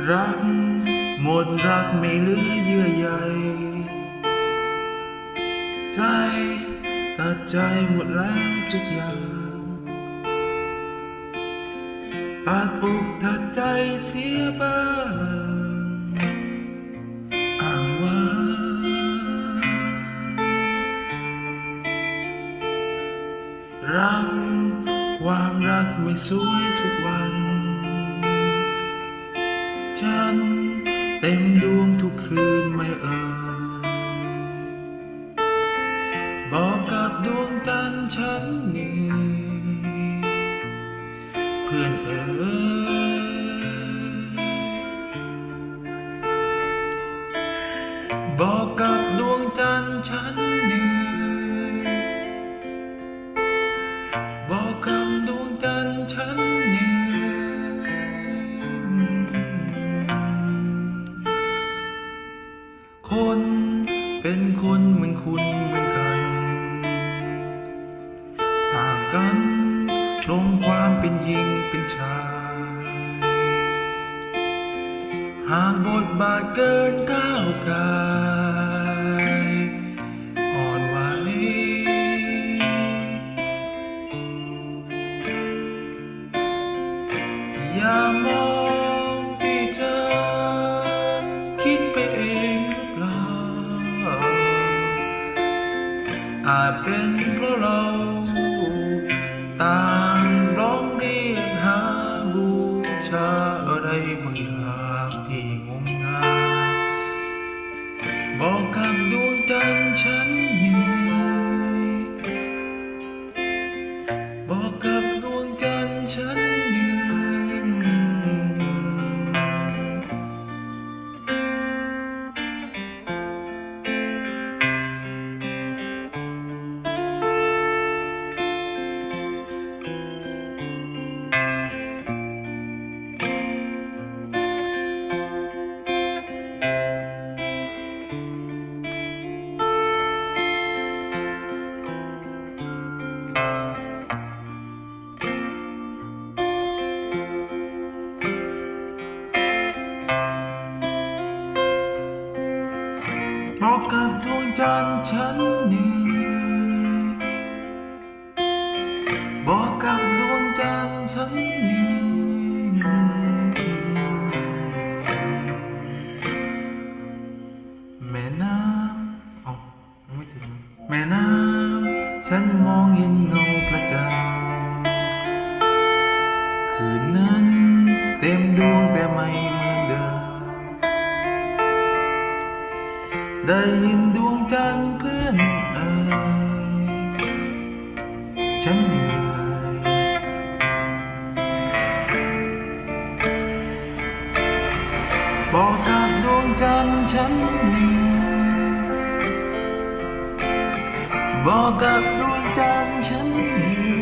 รัก หมดรักไม่เหลือเยื่อใยใจตัดใจหมดแล้วทุกอย่างตัดปุกตัดใจเสียบ้างอ้างว่ารัก ความรักไม่สวยทุกวัน เต็มดวงทุกคืนไม่เอ่ยบอกกับดวงจันทร์ฉันนี่เพื่อนเอ๋ยบอกกับดวงจันทร์ฉันนี่ คนเป็นคนเหมือนคุณเหมือนกัน ต่างกันตรงความเป็นหญิงเป็นชาย หากบทบาทเกินก้าวกายอ่อนไหวอย่ามอง อาจเป็นเพราะเราต่างร้องเรียกหาบูชาอะไรบางอย่าง บอกกับดวงจันทร์ฉันนี่บอกกับดวงจันทร์ฉันนี่แม่น้ำอ๋อยังไม่ถึงแม่น้ำฉันมองเห็นเงาประจันทร์คืนนั้นเต็มดวงแต่ไม่ ได้ยินดวงจันทร์เพื่อนเอ่ยฉันเหนื่อยบอกกับดวงจันทร์ฉันเหนื่อยบอกกับดวงจันทร์ฉันเหนื่อย